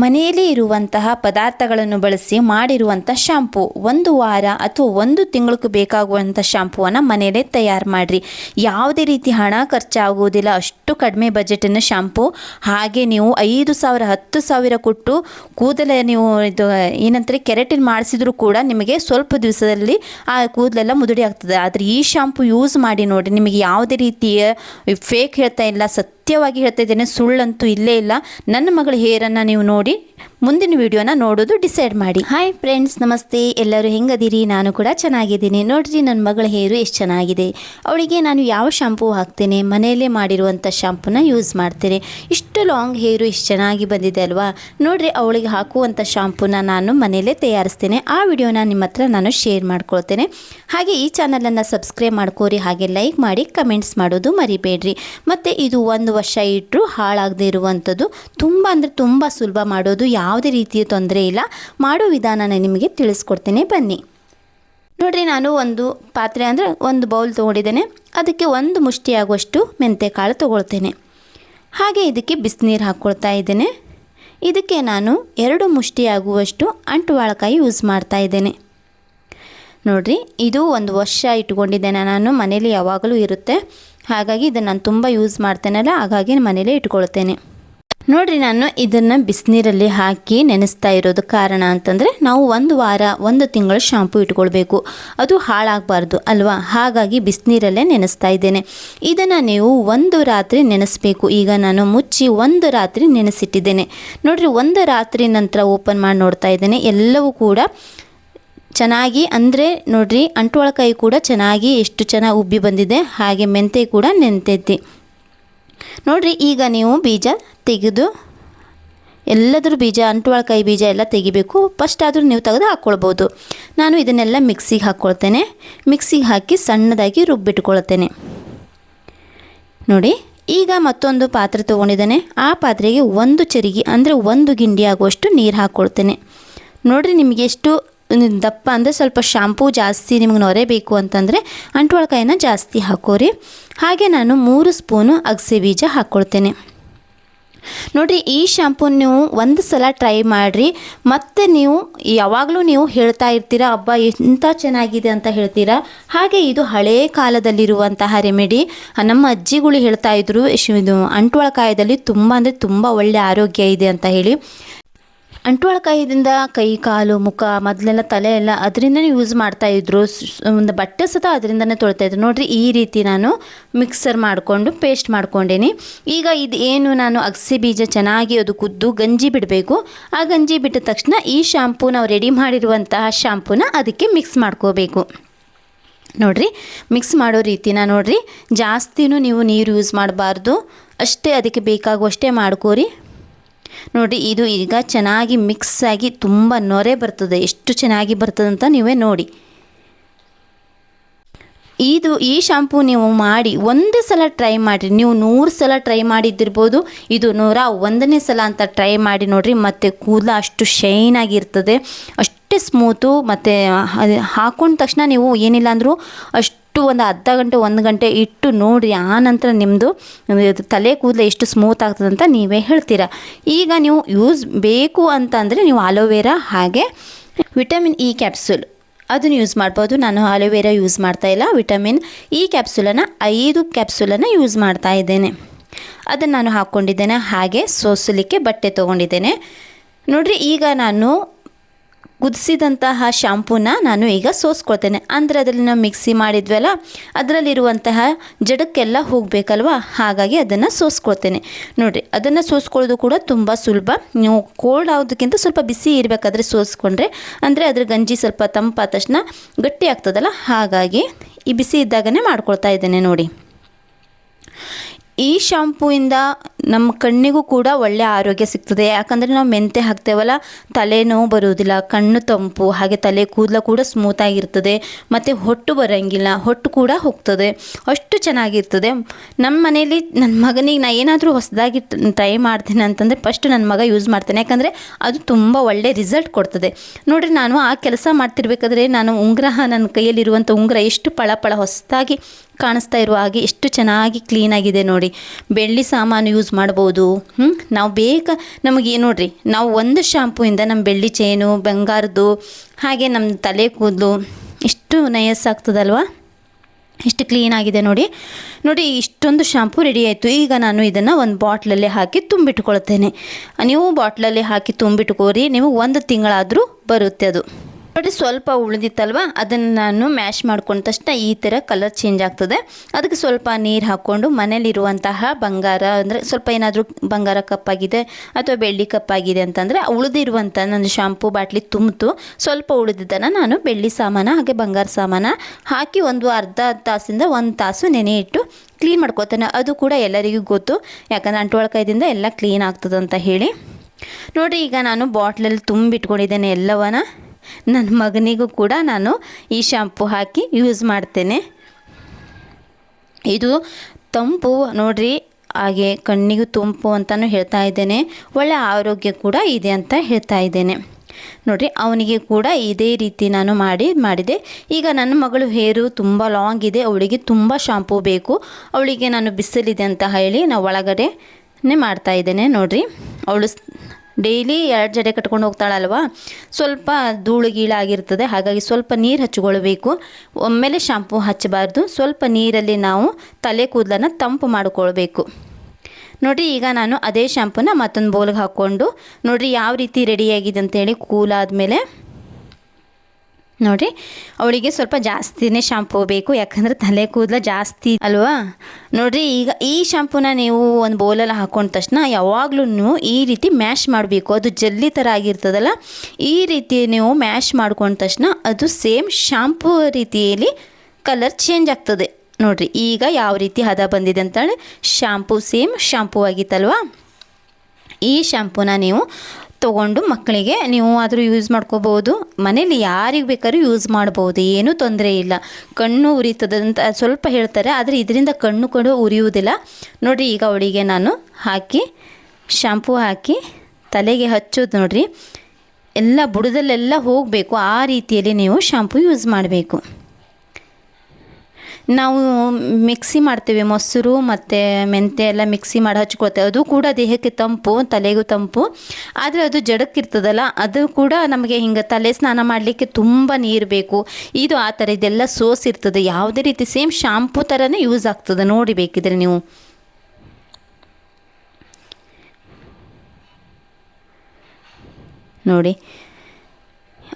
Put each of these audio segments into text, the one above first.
ಮನೆಯಲ್ಲೇ ಇರುವಂತಹ ಪದಾರ್ಥಗಳನ್ನು ಬಳಸಿ ಮಾಡಿರುವಂಥ ಶಾಂಪು ಒಂದು ವಾರ ಅಥವಾ ಒಂದು ತಿಂಗಳಿಗೆ ಬೇಕಾಗುವಂಥ ಶಾಂಪುವನ್ನು ಮನೆಯಲ್ಲೇ ತಯಾರು ಮಾಡಿರಿ. ಯಾವುದೇ ರೀತಿ ಹಣ ಖರ್ಚಾಗುವುದಿಲ್ಲ. ಅಷ್ಟು ಕಡಿಮೆ ಬಜೆಟಿನ ಶಾಂಪು ಹಾಗೆ ನೀವು ಐದು ಸಾವಿರ, ಹತ್ತು ಸಾವಿರ ಕೊಟ್ಟು ಕೂದಲ ನೀವು ಇದು ಏನಂತಾರೆ ಕೆರೆಟಿನ್ ಮಾಡಿಸಿದ್ರು ಕೂಡ ನಿಮಗೆ ಸ್ವಲ್ಪ ದಿವಸದಲ್ಲಿ ಆ ಕೂದಲೆಲ್ಲ ಮುದುಡಿ ಆಗ್ತದೆ. ಆದರೆ ಈ ಶಾಂಪು ಯೂಸ್ ಮಾಡಿ ನೋಡಿ, ನಿಮಗೆ ಯಾವುದೇ ರೀತಿಯ ಫೇಕ್ ಹೇಳ್ತಾ ಇಲ್ಲ ಸತ್ಯವಾಗಿ ಹೇಳ್ತಾ ಇದ್ದೇನೆ ಸುಳ್ಳಂತೂ ಇಲ್ಲೇ ಇಲ್ಲ. ನನ್ನ ಮಗಳ ಹೇರನ್ನು ನೀವು ನೋಡಿ ಮುಂದಿನ ವಿಡಿಯೋನ ನೋಡೋದು ಡಿಸೈಡ್ ಮಾಡಿ. ಹಾಯ್ ಫ್ರೆಂಡ್ಸ್ ನಮಸ್ತೆ. ಎಲ್ಲರೂ ಹೆಂಗದಿರಿ? ನಾನು ಕೂಡ ಚೆನ್ನಾಗಿದ್ದೀನಿ. ನೋಡ್ರಿ ನನ್ನ ಮಗಳ ಹೇರು ಎಷ್ಟು ಚೆನ್ನಾಗಿದೆ. ಅವಳಿಗೆ ನಾನು ಯಾವ ಶಾಂಪೂ ಹಾಕ್ತೇನೆ? ಮನೆಯಲ್ಲೇ ಮಾಡಿರುವಂಥ ಶಾಂಪೂನ ಯೂಸ್ ಮಾಡ್ತೇನೆ. ಇಷ್ಟು ಲಾಂಗ್ ಹೇರು ಇಷ್ಟು ಚೆನ್ನಾಗಿ ಬಂದಿದೆ ಅಲ್ವಾ? ನೋಡ್ರಿ, ಅವಳಿಗೆ ಹಾಕುವಂಥ ಶಾಂಪೂನ ನಾನು ಮನೆಯಲ್ಲೇ ತಯಾರಿಸ್ತೇನೆ. ಆ ವಿಡಿಯೋನ ನಿಮ್ಮ ಹತ್ರ ನಾನು ಶೇರ್ ಮಾಡ್ಕೊಳ್ತೇನೆ. ಹಾಗೆ ಈ ಚಾನಲನ್ನು ಸಬ್ಸ್ಕ್ರೈಬ್ ಮಾಡ್ಕೋರಿ. ಹಾಗೆ ಲೈಕ್ ಮಾಡಿ ಕಮೆಂಟ್ಸ್ ಮಾಡೋದು ಮರಿಬೇಡ್ರಿ. ಮತ್ತು ಇದು ಒಂದು ವರ್ಷ ಇಟ್ಟರು ಹಾಳಾಗದೇ ಇರುವಂಥದ್ದು ತುಂಬ ಅಂದರೆ ತುಂಬ ಸುಲಭ ಮಾಡೋದು ಯಾವುದೇ ರೀತಿಯ ತೊಂದರೆ ಇಲ್ಲ. ಮಾಡೋ ವಿಧಾನನ ನಿಮಗೆ ತಿಳಿಸ್ಕೊಡ್ತೇನೆ. ಬನ್ನಿ. ನೋಡಿರಿ, ನಾನು ಒಂದು ಪಾತ್ರೆ ಅಂದರೆ ಒಂದು ಬೌಲ್ ತೊಗೊಂಡಿದ್ದೇನೆ. ಅದಕ್ಕೆ ಒಂದು ಮುಷ್ಟಿಯಾಗುವಷ್ಟು ಆಗುವಷ್ಟು ಮೆಂತೆಕಾಳು ತೊಗೊಳ್ತೇನೆ. ಹಾಗೆ ಇದಕ್ಕೆ ಬಿಸಿನೀರು ಹಾಕ್ಕೊಳ್ತಾ ಇದ್ದೇನೆ. ಇದಕ್ಕೆ ನಾನು ಎರಡು ಮುಷ್ಟಿಯಾಗುವಷ್ಟು ಅಂಟುವಾಳಕಾಯಿ ಯೂಸ್ ಮಾಡ್ತಾ ಇದ್ದೇನೆ. ನೋಡಿರಿ, ಇದು ಒಂದು ವರ್ಷ ಇಟ್ಕೊಂಡಿದ್ದೇನೆ ನಾನು. ಮನೇಲಿ ಯಾವಾಗಲೂ ಇರುತ್ತೆ. ಹಾಗಾಗಿ ಇದನ್ನು ನಾನು ತುಂಬ ಯೂಸ್ ಮಾಡ್ತೇನಲ್ಲ, ಹಾಗಾಗಿ ಮನೇಲೇ ಇಟ್ಕೊಳ್ತೇನೆ. ನೋಡ್ರಿ, ನಾನು ಇದನ್ನು ಬಿಸಿನೀರಲ್ಲಿ ಹಾಕಿ ನೆನೆಸ್ತಾ ಇರೋದು ಕಾರಣ ಅಂತಂದರೆ ನಾವು ಒಂದು ವಾರ, ಒಂದು ತಿಂಗಳು ಶಾಂಪು ಇಟ್ಕೊಳ್ಬೇಕು. ಅದು ಹಾಳಾಗಬಾರ್ದು, ಅಲ್ವಾ? ಹಾಗಾಗಿ ಬಿಸಿನೀರಲ್ಲೇ ನೆನೆಸ್ತಾ ಇದ್ದೇನೆ. ಇದನ್ನು ನೀವು ಒಂದು ರಾತ್ರಿ ನೆನೆಸಬೇಕು. ಈಗ ನಾನು ಮುಚ್ಚಿ ಒಂದು ರಾತ್ರಿ ನೆನೆಸಿಟ್ಟಿದ್ದೇನೆ. ನೋಡಿರಿ, ಒಂದು ರಾತ್ರಿ ನಂತರ ಓಪನ್ ಮಾಡಿ ನೋಡ್ತಾ ಇದ್ದೇನೆ. ಎಲ್ಲವೂ ಕೂಡ ಚೆನ್ನಾಗಿ, ಅಂದರೆ ನೋಡಿರಿ ಅಂಟುವಳಕಾಯಿ ಕೂಡ ಚೆನ್ನಾಗಿ ಎಷ್ಟು ಚೆನ್ನಾಗಿ ಉಬ್ಬಿ ಬಂದಿದೆ, ಹಾಗೆ ಮೆಂತೆ ಕೂಡ ನೆಂತೈತಿ. ನೋಡ್ರಿ, ಈಗ ನೀವು ಬೀಜ ತೆಗೆದು, ಎಲ್ಲದ್ರ ಬೀಜ, ಅಂಟುವಳಕಾಯಿ ಬೀಜ ಎಲ್ಲ ತೆಗಿಬೇಕು. ಫಸ್ಟ್ ಆದರೂ ನೀವು ತೆಗೆದು ಹಾಕ್ಕೊಳ್ಬೋದು ನಾನು ಇದನ್ನೆಲ್ಲ ಮಿಕ್ಸಿಗೆ ಹಾಕ್ಕೊಳ್ತೇನೆ ಮಿಕ್ಸಿಗೆ ಹಾಕಿ ಸಣ್ಣದಾಗಿ ರುಬ್ಬಿಟ್ಕೊಳ್ತೇನೆ. ನೋಡಿ, ಈಗ ಮತ್ತೊಂದು ಪಾತ್ರೆ ತೊಗೊಂಡಿದ್ದೇನೆ. ಆ ಪಾತ್ರೆಗೆ ಒಂದು ಚರಿಗೆ, ಅಂದರೆ ಒಂದು ಗಿಂಡಿ ಆಗುವಷ್ಟು ನೀರು ಹಾಕ್ಕೊಳ್ತೇನೆ ನೋಡಿರಿ, ನಿಮಗೆ ಎಷ್ಟು ದಪ್ಪ ಅಂದರೆ ಸ್ವಲ್ಪ ಶಾಂಪೂ ಜಾಸ್ತಿ ನಿಮ್ಗೆ ನೊರೆ ಬೇಕು ಅಂತಂದರೆ ಅಂಟುವಳಕಾಯಿನ ಜಾಸ್ತಿ ಹಾಕೋರಿ. ಹಾಗೆ ನಾನು ಮೂರು ಸ್ಪೂನು ಅಗಸೆ ಬೀಜ ಹಾಕ್ಕೊಳ್ತೇನೆ ನೋಡಿರಿ, ಈ ಶಾಂಪೂ ನೀವು ಒಂದು ಸಲ ಟ್ರೈ ಮಾಡಿರಿ. ಮತ್ತೆ ನೀವು ಯಾವಾಗಲೂ ನೀವು ಹೇಳ್ತಾ ಇರ್ತೀರಾ ಹಬ್ಬ ಎಂಥ ಚೆನ್ನಾಗಿದೆ ಅಂತ ಹೇಳ್ತೀರಾ? ಹಾಗೆ ಇದು ಹಳೇ ಕಾಲದಲ್ಲಿರುವಂತಹ ರೆಮಿಡಿ ನಮ್ಮ ಅಜ್ಜಿಗಳು ಹೇಳ್ತಾ ಇದ್ರು ಇದು ಅಂಟುವಳಕಾಯದಲ್ಲಿ ತುಂಬ ಅಂದರೆ ತುಂಬ ಒಳ್ಳೆಯ ಆರೋಗ್ಯ ಇದೆ ಅಂತ ಹೇಳಿ. ಅಂಟುವಳಕಾಯಿದಿಂದ ಕೈ, ಕಾಲು, ಮುಖ, ಮೊದಲೆಲ್ಲ ತಲೆ ಎಲ್ಲ ಅದರಿಂದನೇ ಯೂಸ್ ಮಾಡ್ತಾ ಇದ್ರು. ಒಂದು ಬಟ್ಟೆ ಸತ ಅದರಿಂದನೇ ತೊಳ್ತಾ ಇದ್ರು. ನೋಡ್ರಿ, ಈ ರೀತಿ ನಾನು ಮಿಕ್ಸರ್ ಮಾಡಿಕೊಂಡು ಪೇಸ್ಟ್ ಮಾಡ್ಕೊಂಡೇನಿ. ಈಗ ಇದು ಏನು ನಾನು ಅಗಸೆ ಬೀಜ ಚೆನ್ನಾಗಿ ಅದು ಕುದ್ದು ಗಂಜಿ ಬಿಡಬೇಕು. ಆ ಗಂಜಿ ಬಿಟ್ಟ ತಕ್ಷಣ ಈ ಶಾಂಪೂ ನಾವು ರೆಡಿ ಮಾಡಿರುವಂತಹ ಶಾಂಪೂನ ಅದಕ್ಕೆ ಮಿಕ್ಸ್ ಮಾಡ್ಕೋಬೇಕು. ನೋಡ್ರಿ ಮಿಕ್ಸ್ ಮಾಡೋ ರೀತಿನ ನೋಡ್ರಿ. ಜಾಸ್ತಿನೂ ನೀವು ನೀರು ಯೂಸ್ ಮಾಡಬಾರ್ದು. ಅಷ್ಟೇ ಅದಕ್ಕೆ ಬೇಕಾಗುವಷ್ಟೇ ಮಾಡ್ಕೋರಿ. ನೋಡಿ, ಇದು ಈಗ ಚೆನ್ನಾಗಿ ಮಿಕ್ಸ್ ಆಗಿ ತುಂಬ ನೊರೆ ಬರ್ತದೆ. ಎಷ್ಟು ಚೆನ್ನಾಗಿ ಬರ್ತದೆ ಅಂತ ನೀವೇ ನೋಡಿ. ಇದು ಈ ಶಾಂಪೂ ನೀವು ಮಾಡಿ ಒಂದೇ ಸಲ ಟ್ರೈ ಮಾಡಿರಿ. ನೀವು ನೂರು ಸಲ ಟ್ರೈ ಮಾಡಿದ್ದಿರ್ಬೋದು, ಇದು ನೂರ ಒಂದನೇ ಸಲ ಅಂತ ಟ್ರೈ ಮಾಡಿ ನೋಡಿರಿ, ಮತ್ತು ಕೂದಲ ಅಷ್ಟು ಶೈನ್ ಆಗಿರ್ತದೆ ಅಷ್ಟೇ ಸ್ಮೂತು ಮತ್ತು ಹಾಕೊಂಡ ತಕ್ಷಣ ನೀವು ಏನಿಲ್ಲ ಅಂದರೂ ಅಷ್ಟು ಒಂದು ಅರ್ಧ ಗಂಟೆ, ಒಂದು ಗಂಟೆ ಇಟ್ಟು ನೋಡಿ ಆ ನಂತರ ನಿಮ್ಮದು ತಲೆ ಕೂದಲು ಎಷ್ಟು ಸ್ಮೂತ್ ಆಗ್ತದೆ ಅಂತ ನೀವೇ ಹೇಳ್ತೀರಾ. ಈಗ ನೀವು ಯೂಸ್ ಬೇಕು ಅಂತ ಅಂದರೆ ನೀವು ಅಲೋವೆರಾ ಹಾಗೆ ವಿಟಮಿನ್ ಇ ಕ್ಯಾಪ್ಸುಲ್ ಅದನ್ನು ಯೂಸ್ ಮಾಡ್ಬೋದು. ನಾನು ಅಲೋವೆರಾ ಯೂಸ್ ಮಾಡ್ತಾ ಇಲ್ಲ. ವಿಟಮಿನ್ ಇ ಕ್ಯಾಪ್ಸೂಲನ್ನು ಐದು ಕ್ಯಾಪ್ಸುಲನ್ನು ಯೂಸ್ ಮಾಡ್ತಾ ಇದ್ದೇನೆ. ಅದನ್ನು ನಾನು ಹಾಕ್ಕೊಂಡಿದ್ದೇನೆ ಹಾಗೆ ಸೋಸಲಿಕ್ಕೆ ಬಟ್ಟೆ ತೊಗೊಂಡಿದ್ದೇನೆ. ನೋಡಿರಿ, ಈಗ ನಾನು ಕುದಿಸಿದಂತಹ ಶಾಂಪೂನ ನಾನು ಈಗ ಸೋಸ್ಕೊಳ್ತೇನೆ. ಅಂದರೆ ಅದರಲ್ಲಿ ನಾವು ಮಿಕ್ಸಿ ಮಾಡಿದ್ವಲ್ಲ, ಅದರಲ್ಲಿರುವಂತಹ ಜಡಕ್ಕೆಲ್ಲ ಹೋಗಬೇಕಲ್ವ? ಹಾಗಾಗಿ ಅದನ್ನು ಸೋಸ್ಕೊಳ್ತೇನೆ. ನೋಡಿರಿ, ಅದನ್ನು ಸೋಸ್ಕೊಳ್ಳೋದು ಕೂಡ ತುಂಬ ಸುಲಭ. ನೀವು ಕೋಲ್ಡ್ ಆಗೋದಕ್ಕಿಂತ ಸ್ವಲ್ಪ ಬಿಸಿ ಇರಬೇಕಾದ್ರೆ ಸೋಸ್ಕೊಂಡ್ರೆ, ಅಂದರೆ ಅದ್ರ ಗಂಜಿ ಸ್ವಲ್ಪ ತಂಪಾದ ತಕ್ಷಣ ಗಟ್ಟಿ ಆಗ್ತದಲ್ಲ? ಹಾಗಾಗಿ ಈ ಬಿಸಿ ಇದ್ದಾಗನೇ ಮಾಡ್ಕೊಳ್ತಾ ಇದ್ದೇನೆ ನೋಡಿ. ಈ ಶಾಂಪೂಯಿಂದ ನಮ್ಮ ಕಣ್ಣಿಗೂ ಕೂಡ ಒಳ್ಳೆಯ ಆರೋಗ್ಯ ಸಿಗ್ತದೆ. ಯಾಕಂದರೆ ನಾವು ಮೆಂತೆ ಹಾಕ್ತೇವಲ್ಲ, ತಲೆನೋವು ಬರುವುದಿಲ್ಲ, ಕಣ್ಣು ತಂಪು, ಹಾಗೆ ತಲೆ ಕೂದಲ ಕೂಡ ಸ್ಮೂತಾಗಿರ್ತದೆ ಮತ್ತು ಹೊಟ್ಟು ಬರೋಂಗಿಲ್ಲ, ಹೊಟ್ಟು ಕೂಡ ಹೋಗ್ತದೆ, ಅಷ್ಟು ಚೆನ್ನಾಗಿರ್ತದೆ. ನಮ್ಮ ಮನೇಲಿ ನನ್ನ ಮಗನಿಗೆ ನಾ ಏನಾದರೂ ಹೊಸದಾಗಿ ಟ್ರೈ ಮಾಡ್ತೇನೆ ಅಂತಂದರೆ ಫಸ್ಟ್ ನನ್ನ ಮಗ ಯೂಸ್ ಮಾಡ್ತೇನೆ. ಯಾಕಂದರೆ ಅದು ತುಂಬ ಒಳ್ಳೆ ರಿಸಲ್ಟ್ ಕೊಡ್ತದೆ. ನೋಡಿರಿ, ನಾನು ಆ ಕೆಲಸ ಮಾಡ್ತಿರ್ಬೇಕಾದ್ರೆ ನಾನು ಉಂಗ್ರಹ, ನನ್ನ ಕೈಯಲ್ಲಿರುವಂಥ ಉಂಗುರ ಎಷ್ಟು ಪಳ ಪಳ ಹೊಸದಾಗಿ ಕಾಣಿಸ್ತಾ ಇರುವ ಹಾಗೆ ಎಷ್ಟು ಚೆನ್ನಾಗಿ ಕ್ಲೀನಾಗಿದೆ ನೋಡಿ. ಬೆಳ್ಳಿ ಸಾಮಾನು ಯೂಸ್ ಮಾಡ್ಬೋದು. ಹ್ಞೂ ನಾವು ಬೇಗ ನಮಗೆ ನೋಡಿರಿ, ನಾವು ಒಂದು ಶ್ಯಾಂಪೂಯಿಂದ ನಮ್ಮ ಬೆಳ್ಳಿ ಚೇನು ಬಂಗಾರದ್ದು, ಹಾಗೆ ನಮ್ಮ ತಲೆ ಕೂದಲು ಎಷ್ಟು ನಯಸ್ಸಾಗ್ತದಲ್ವಾ ಇಷ್ಟು ಕ್ಲೀನ್ ಆಗಿದೆ ನೋಡಿ. ನೋಡಿ, ಇಷ್ಟೊಂದು ಶ್ಯಾಂಪು ರೆಡಿ ಆಯಿತು. ಈಗ ನಾನು ಇದನ್ನು ಒಂದು ಬಾಟ್ಲಲ್ಲಿ ಹಾಕಿ ತುಂಬಿಟ್ಕೊಳ್ತೇನೆ. ನೀವು ಬಾಟ್ಲಲ್ಲಿ ಹಾಕಿ ತುಂಬಿಟ್ಕೋರಿ, ನಿಮಗೆ ಒಂದು ತಿಂಗಳಾದರೂ ಬರುತ್ತೆ ಅದು. ನೋಡಿ, ಸ್ವಲ್ಪ ಉಳಿದಿತ್ತಲ್ವ? ಅದನ್ನು ನಾನು ಮ್ಯಾಶ್ ಮಾಡ್ಕೊಂಡ ತಕ್ಷಣ ಈ ಥರ ಕಲರ್ ಚೇಂಜ್ ಆಗ್ತದೆ. ಅದಕ್ಕೆ ಸ್ವಲ್ಪ ನೀರು ಹಾಕ್ಕೊಂಡು ಮನೇಲಿರುವಂತಹ ಬಂಗಾರ ಅಂದರೆ ಸ್ವಲ್ಪ ಏನಾದರೂ ಬಂಗಾರ ಕಪ್ಪಾಗಿದೆ ಅಥವಾ ಬೆಳ್ಳಿ ಕಪ್ಪಾಗಿದೆ ಅಂತಂದರೆ ಉಳಿದಿರುವಂಥ ನನ್ನ ಶಾಂಪು ಬಾಟ್ಲಿ ತುಂಬಿತು. ಸ್ವಲ್ಪ ಉಳಿದಿದ್ದನ್ನು ನಾನು ಬೆಳ್ಳಿ ಸಾಮಾನ ಹಾಗೆ ಬಂಗಾರ ಸಾಮಾನ ಹಾಕಿ ಒಂದು ಅರ್ಧ ತಾಸಿಂದ ಒಂದು ತಾಸು ನೆನೆ ಇಟ್ಟು ಕ್ಲೀನ್ ಮಾಡ್ಕೋತಾನೆ. ಅದು ಕೂಡ ಎಲ್ಲರಿಗೂ ಗೊತ್ತು. ಯಾಕಂದರೆ ಅಂಟುವಳ್ಕಾಯ್ದಿಂದ ಎಲ್ಲ ಕ್ಲೀನ್ ಆಗ್ತದಂತ ಹೇಳಿ. ನೋಡಿ, ಈಗ ನಾನು ಬಾಟ್ಲಲ್ಲಿ ತುಂಬಿಟ್ಕೊಂಡಿದ್ದೇನೆ ಎಲ್ಲವನ್ನ. ನನ್ನ ಮಗನಿಗೂ ಕೂಡ ನಾನು ಈ ಶ್ಯಾಂಪು ಹಾಕಿ ಯೂಸ್ ಮಾಡ್ತೇನೆ. ಇದು ತಂಪು ನೋಡ್ರಿ, ಹಾಗೆ ಕಣ್ಣಿಗೂ ತಂಪು ಅಂತಲೂ ಹೇಳ್ತಾ ಇದ್ದೇನೆ. ಒಳ್ಳೆ ಆರೋಗ್ಯ ಕೂಡ ಇದೆ ಅಂತ ಹೇಳ್ತಾ ಇದ್ದೇನೆ. ನೋಡಿರಿ, ಅವನಿಗೆ ಕೂಡ ಇದೇ ರೀತಿ ನಾನು ಮಾಡಿ, ಮಾಡಿದೆ. ಈಗ ನನ್ನ ಮಗಳು ಹೇರು ತುಂಬ ಲಾಂಗ್ ಇದೆ, ಅವಳಿಗೆ ತುಂಬ ಶಾಂಪೂ ಬೇಕು. ಅವಳಿಗೆ ನಾನು ಬಿಸಿಲಿದೆ ಅಂತ ಹೇಳಿ ನಾವು ಒಳಗಡೆನೇ ಮಾಡ್ತಾ ಇದ್ದೇನೆ ನೋಡಿರಿ. ಅವಳು ಡೈಲಿ ಎರಡು ಜಡೆ ಕಟ್ಕೊಂಡು ಹೋಗ್ತಾಳಲ್ವ? ಸ್ವಲ್ಪ ಧೂಳು ಗೀಳಾಗಿರ್ತದೆ ಹಾಗಾಗಿ ಸ್ವಲ್ಪ ನೀರು ಹಚ್ಕೊಳ್ಬೇಕು. ಒಮ್ಮೆಲೆ ಶಾಂಪು ಹಚ್ಚಬಾರ್ದು. ಸ್ವಲ್ಪ ನೀರಲ್ಲಿ ನಾವು ತಲೆ ಕೂದಲನ್ನು ತಂಪು ಮಾಡಿಕೊಳ್ಬೇಕು. ನೋಡಿರಿ, ಈಗ ನಾನು ಅದೇ ಶಾಂಪೂನ ಮತ್ತೊಂದು ಬೌಲ್ಗೆ ಹಾಕ್ಕೊಂಡು, ನೋಡಿರಿ, ಯಾವ ರೀತಿ ರೆಡಿಯಾಗಿದೆ ಅಂತೇಳಿ ಕೂಲಾದ ಆದಮೇಲೆ ನೋಡಿರಿ, ಅವಳಿಗೆ ಸ್ವಲ್ಪ ಜಾಸ್ತಿನೇ ಶಾಂಪೂ ಬೇಕು, ಯಾಕಂದರೆ ತಲೆ ಕೂದಲ ಜಾಸ್ತಿ ಅಲ್ವಾ? ನೋಡಿರಿ, ಈಗ ಈ ಶಾಂಪೂನ ನೀವು ಒಂದು ಬೌಲಲ್ಲಿ ಹಾಕೊಂಡ ತಕ್ಷಣ ಯಾವಾಗಲೂ ಈ ರೀತಿ ಮ್ಯಾಶ್ ಮಾಡಬೇಕು. ಅದು ಜಲ್ಲಿ ಥರ ಆಗಿರ್ತದಲ್ಲ, ಈ ರೀತಿ ನೀವು ಮ್ಯಾಶ್ ಮಾಡ್ಕೊಂಡ ತಕ್ಷಣ ಅದು ಸೇಮ್ ಶಾಂಪೂ ರೀತಿಯಲ್ಲಿ ಕಲರ್ ಚೇಂಜ್ ಆಗ್ತದೆ. ನೋಡಿರಿ, ಈಗ ಯಾವ ರೀತಿ ಹದ ಬಂದಿದೆ ಅಂತೇಳಿ ಶಾಂಪೂ ಸೇಮ್ ಶಾಂಪೂ ಆಗಿತ್ತಲ್ವಾ? ಈ ಶಾಂಪೂನ ನೀವು ತೊಗೊಂಡು ಮಕ್ಕಳಿಗೆ ನೀವು ಆದರೂ ಯೂಸ್ ಮಾಡ್ಕೋಬೋದು ಮನೇಲಿ ಯಾರಿಗೆ ಬೇಕಾದ್ರೂ ಯೂಸ್ ಮಾಡ್ಬೋದು ಏನೂ ತೊಂದರೆ ಇಲ್ಲ. ಕಣ್ಣು ಉರಿತದೆ ಅಂತ ಸ್ವಲ್ಪ ಹೇಳ್ತಾರೆ, ಆದರೆ ಇದರಿಂದ ಕಣ್ಣು ಕೂಡ ಉರಿಯುವುದಿಲ್ಲ. ನೋಡಿರಿ, ಈಗ ಅವಳಿಗೆ ನಾನು ಹಾಕಿ ಶಾಂಪೂ ಹಾಕಿ, ತಲೆಗೆ ಹಚ್ಚೋದು ನೋಡಿರಿ. ಎಲ್ಲ ಬುಡದಲ್ಲೆಲ್ಲ ಹೋಗಬೇಕು. ಆ ರೀತಿಯಲ್ಲಿ ನೀವು ಶಾಂಪೂ ಯೂಸ್ ಮಾಡಬೇಕು. ನಾವು ಮಿಕ್ಸಿ ಮಾಡ್ತೇವೆ ಮೊಸರು ಮತ್ತು ಮೆಂತ್ಯ ಎಲ್ಲ ಮಿಕ್ಸಿ ಮಾಡಿ ಹಚ್ಕೊಳ್ತೇವೆ. ಅದು ಕೂಡ ದೇಹಕ್ಕೆ ತಂಪು, ತಲೆಗೂ ತಂಪು. ಆದರೆ ಅದು ಜಡಕ್ಕಿರ್ತದಲ್ಲ, ಅದು ಕೂಡ ನಮಗೆ ಹಿಂಗೆ ತಲೆ ಸ್ನಾನ ಮಾಡಲಿಕ್ಕೆ ತುಂಬ ನೀರು ಬೇಕು. ಇದು ಆ ಥರ ಇದೆಲ್ಲ ಸೋಸ್ ಇರ್ತದೆ. ಯಾವುದೇ ರೀತಿ ಸೇಮ್ ಶಾಂಪೂ ಥರನೇ ಯೂಸ್ ಆಗ್ತದೆ. ನೋಡಿ ಬೇಕಿದ್ರೆ ನೀವು. ನೋಡಿ.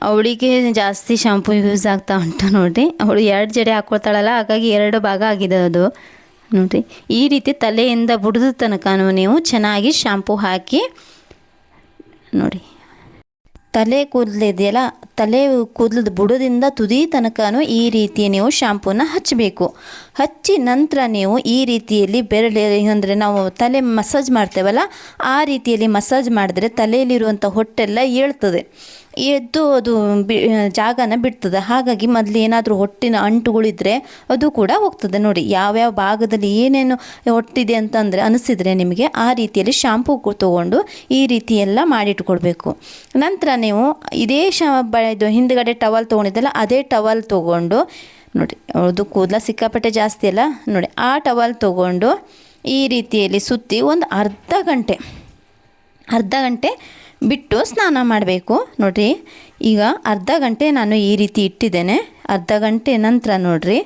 ಅವಳಿಗೆ ಜಾಸ್ತಿ ಶಾಂಪು ಯೂಸ್ ಆಗ್ತಾ ಉಂಟು ನೋಡಿರಿ. ಅವಳು ಎರಡು ಜಡೆ ಹಾಕ್ಕೊಳ್ತಾಳಲ್ಲ ಹಾಗಾಗಿ ಎರಡು ಭಾಗ ಆಗಿದೆ ಅದು. ನೋಡಿರಿ, ಈ ರೀತಿ ತಲೆಯಿಂದ ಬುಡದ ತನಕನೂ ನೀವು ಚೆನ್ನಾಗಿ ಶಾಂಪು ಹಾಕಿ ನೋಡಿ ತಲೆ ಕೂದಲಿದೆಯಲ್ಲ ತಲೆ ಕೂದಲದ ಬುಡದಿಂದ ತುದಿ ತನಕನೂ ಈ ರೀತಿ ನೀವು ಶಾಂಪೂನ ಹಚ್ಚಬೇಕು. ಹಚ್ಚಿ ನಂತರ ನೀವು ಈ ರೀತಿಯಲ್ಲಿ ಬೆರಳು, ಅಂದರೆ ನಾವು ತಲೆ ಮಸಾಜ್ ಮಾಡ್ತೇವಲ್ಲ, ಆ ರೀತಿಯಲ್ಲಿ ಮಸಾಜ್ ಮಾಡಿದ್ರೆ ತಲೆಯಲ್ಲಿರುವಂಥ ಹೊಟ್ಟೆಲ್ಲ ಏಳ್ತದೆ. ಎದ್ದು ಅದು ಬಿ, ಜಾಗನ ಬಿಡ್ತದೆ. ಹಾಗಾಗಿ ಮೊದಲು ಏನಾದರೂ ಹೊಟ್ಟಿನ ಅಂಟುಗಳಿದ್ರೆ ಅದು ಕೂಡ ಹೋಗ್ತದೆ. ನೋಡಿ, ಯಾವ್ಯಾವ ಭಾಗದಲ್ಲಿ ಏನೇನು ಹೊಟ್ಟಿದೆ ಅಂತಂದರೆ ಅನಿಸಿದರೆ ನಿಮಗೆ ಆ ರೀತಿಯಲ್ಲಿ ಶಾಂಪೂ ತೊಗೊಂಡು ಈ ರೀತಿಯೆಲ್ಲ ಮಾಡಿಟ್ಕೊಳ್ಬೇಕು. ನಂತರ ನೀವು ಇದೇ ಶಾ, ಬ ಇದು ಹಿಂದ್ಗಡೆ ಟವಲ್ ತೊಗೊಂಡಿದ್ದಲ್ಲ, ಅದೇ ಟವಲ್ ತೊಗೊಂಡು, ನೋಡಿ, ಅದು ಕೂದಲ ಸಿಕ್ಕಾಪಟ್ಟೆ ಜಾಸ್ತಿ ಅಲ್ಲ, ನೋಡಿ, ಆ ಟವಲ್ ತೊಗೊಂಡು ಈ ರೀತಿಯಲ್ಲಿ ಸುತ್ತಿ ಒಂದು ಅರ್ಧ ಗಂಟೆ ಅರ್ಧ ಗಂಟೆ ಬಿಟ್ಟು ಸ್ನಾನ ಮಾಡಬೇಕು. ನೋಡಿರಿ, ಈಗ ಅರ್ಧ ಗಂಟೆ ನಾನು ಈ ರೀತಿ ಇಟ್ಟಿದ್ದೇನೆ. ಅರ್ಧ ಗಂಟೆ ನಂತರ ನೋಡಿರಿ,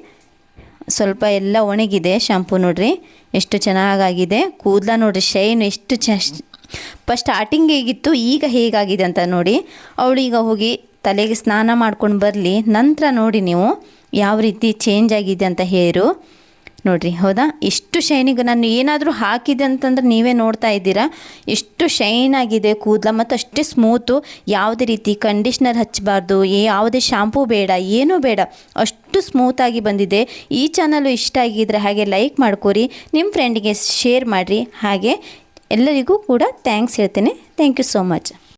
ಸ್ವಲ್ಪ ಎಲ್ಲ ಒಣಗಿದೆ ಶಾಂಪು ನೋಡಿರಿ, ಎಷ್ಟು ಚೆನ್ನಾಗಾಗಿದೆ. ಕೂದಲ ನೋಡಿರಿ ಶೈನ್ ಎಷ್ಟು ಚ ಫಸ್ಟ್ ಸ್ಟಾರ್ಟಿಂಗ್ ಹೇಗಿತ್ತು, ಈಗ ಹೇಗಾಗಿದೆ ಅಂತ ನೋಡಿ, ಅವಳು ಈಗ ಹೋಗಿ ತಲೆಗೆ ಸ್ನಾನ ಮಾಡ್ಕೊಂಡು ಬರಲಿ, ನಂತರ ನೋಡಿ ನೀವು ಯಾವ ರೀತಿ ಚೇಂಜ್ ಆಗಿದೆ ಅಂತ ಹೇರು ನೋಡಿರಿ, ಹೌದಾ? ಇಷ್ಟು ಶೈನಿಗೆ ನಾನು ಏನಾದರೂ ಹಾಕಿದೆ ಅಂತಂದ್ರೆ ನೀವೇ ನೋಡ್ತಾ ಇದ್ದೀರಾ? ಇಷ್ಟು ಶೈನ್ ಆಗಿದೆ ಕೂದಲ ಮತ್ತು ಅಷ್ಟೇ ಸ್ಮೂತು ಯಾವುದೇ ರೀತಿ ಕಂಡೀಷ್ನರ್ ಹಚ್ಚಬಾರ್ದು ಯಾವುದೇ ಶಾಂಪೂ ಬೇಡ, ಏನೂ ಬೇಡ, ಅಷ್ಟು ಸ್ಮೂತಾಗಿ ಬಂದಿದೆ. ಈ ಚಾನಲು ಇಷ್ಟ ಆಗಿದ್ರೆ ಹಾಗೆ ಲೈಕ್ ಮಾಡ್ಕೊರಿ, ನಿಮ್ಮ ಫ್ರೆಂಡಿಗೆ ಶೇರ್ ಮಾಡಿರಿ. ಹಾಗೆ ಎಲ್ಲರಿಗೂ ಕೂಡ ಥ್ಯಾಂಕ್ಸ್ ಹೇಳ್ತೇನೆ. Thank you so much